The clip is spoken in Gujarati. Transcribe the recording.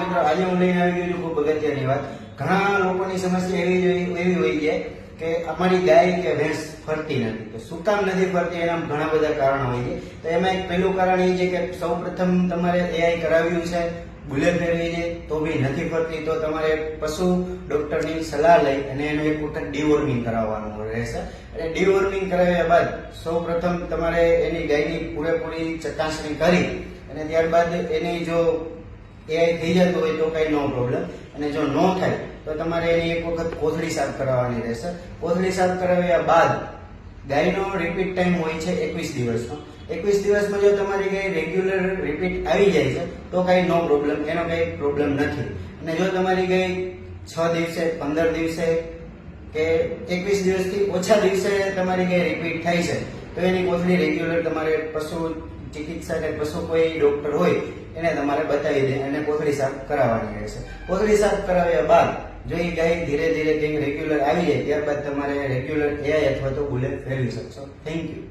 મિત્રો આજે હું લઈને આવી ગયો ખૂબ અગત્યની વાત. ઘણા લોકોની સમસ્યા એવી એવી હોય કે અમારી ગાય કે ભેંસ ફરતી નથી. તો શું નથી ફરતી, એના ઘણા બધા કારણો હોય છે. તો એમાં એક પહેલું કારણ એ છે કે સૌ પ્રથમ તમારે એઆઈ કરાવ્યું છે, બુલેટ ફેરવી છે, તો બી નથી ફરતી. તો તમારે પશુ ડૉક્ટરની સલાહ લઈ અને એનું એક વખત ડીવોર્મિંગ કરાવવાનું રહેશે. અને ડીવોર્મિંગ કરાવ્યા બાદ સૌ પ્રથમ તમારે એની ગાયની પૂરેપૂરી ચકાસણી કરી અને ત્યારબાદ એની જો એઆઈ થઈ જતું હોય તો કઈ નો પ્રોબ્લેમ અને જો નો થાય, તો તમારે એની એક વખત કોથળી સાફ કરાવવાની રહેશે. કોથળી સાફ કરાવ્યા બાદ, ગાયનો રિપીટ ટાઈમ હોય છે એકવીસ દિવસનો એકવીસ દિવસમાં જો તમારી ગાય રેગ્યુલર રિપીટ આવી જાય છે, તો કઈ નો પ્રોબ્લેમ એનો કઈ પ્રોબ્લેમ નથી. અને જો તમારી ગાય છ દિવસે, પંદર દિવસે કે એકવીસ દિવસથી ઓછા દિવસે તમારી ગાય રિપીટ થાય છે તો એની કોથળી રેગ્યુલર તમારે પશુ ચિકિત્સા કે પશુ કોઈ ડોક્ટર હોય, એને તમારે બતાવી દે અને કોથળી સાફ કરાવવાની રહેશે કોથળી સાફ કરાવ્યા બાદ જો એ ગાય ધીરે ધીરે કંઈક રેગ્યુલર આવી જાય, ત્યારબાદ તમારે રેગ્યુલર એઆઈ અથવા તો બુલેટ ફેરવી શકશો. Thank you